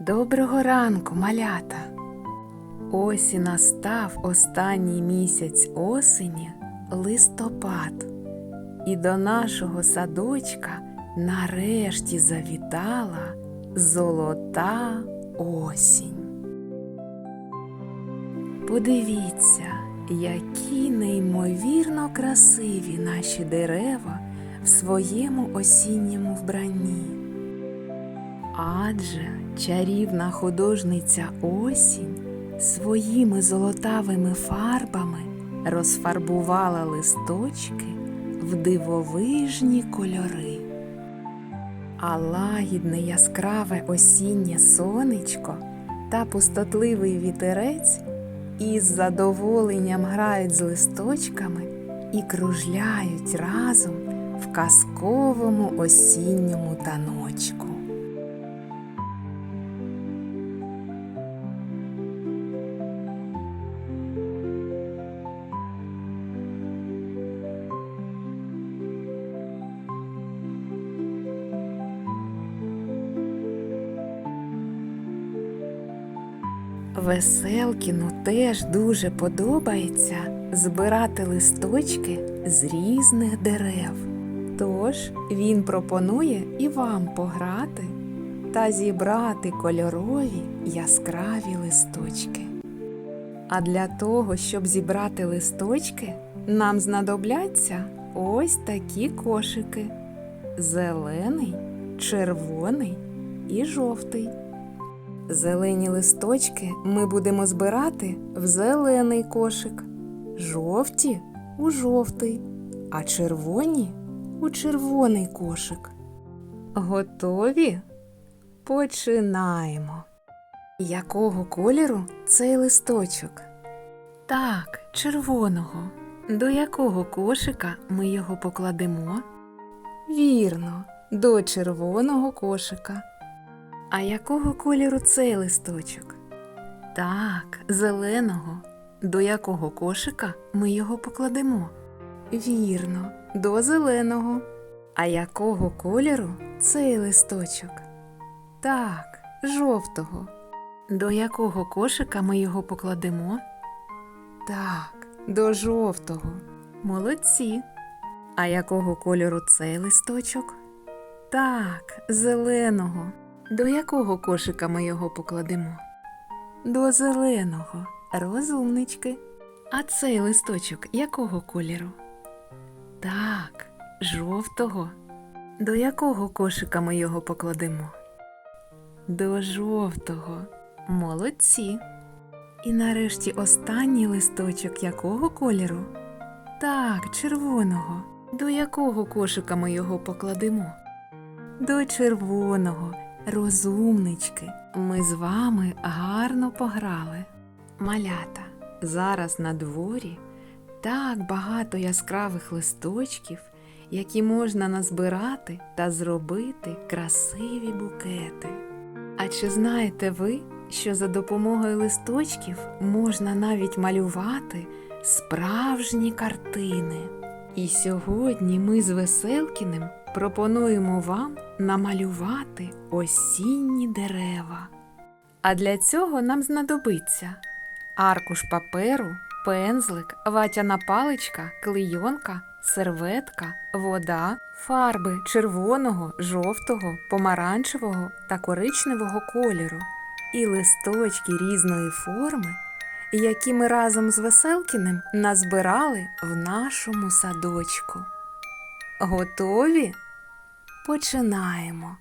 Доброго ранку, малята! Ось і настав останній місяць осені листопад, і до нашого садочка нарешті завітала золота осінь. Подивіться, які неймовірно красиві наші дерева в своєму осінньому вбранні. Адже чарівна художниця осінь своїми золотавими фарбами розфарбувала листочки в дивовижні кольори. А лагідне яскраве осіннє сонечко та пустотливий вітерець із задоволенням грають з листочками і кружляють разом в казковому осінньому таночку. Веселкіну теж дуже подобається збирати листочки з різних дерев. Тож він пропонує і вам пограти та зібрати кольорові яскраві листочки. А для того, щоб зібрати листочки, нам знадобляться ось такі кошики: зелений, червоний і жовтий. Зелені листочки ми будемо збирати в зелений кошик, жовті у жовтий, а червоні у червоний кошик. Готові? Починаємо. Якого кольору цей листочок? Так, червоного. До якого кошика ми його покладемо? Вірно, до червоного кошика. А якого кольору цей листочок? Так, зеленого. До якого кошика ми його покладемо? Вірно, до зеленого. А якого кольору цей листочок? Так, жовтого. До якого кошика ми його покладемо? Так, до жовтого. Молодці. А якого кольору цей листочок? Так, зеленого. До якого кошика ми його покладемо? До зеленого, розумнички. А цей листочок якого кольору? Так, жовтого. До якого кошика ми його покладемо? До жовтого. Молодці. І нарешті останній листочок якого кольору? Так, червоного. До якого кошика ми його покладемо? До червоного. Розумнички, ми з вами гарно пограли. Малята, зараз на дворі так багато яскравих листочків, які можна назбирати та зробити красиві букети. А чи знаєте ви, що за допомогою листочків можна навіть малювати справжні картини? І сьогодні ми з Веселкіним пропонуємо вам намалювати осінні дерева. А для цього нам знадобиться аркуш паперу, пензлик, ватяна паличка, клейонка, серветка, вода, фарби червоного, жовтого, помаранчевого та коричневого кольору і листочки різної форми, які ми разом з Веселкіним назбирали в нашому садочку. Готові? Починаємо.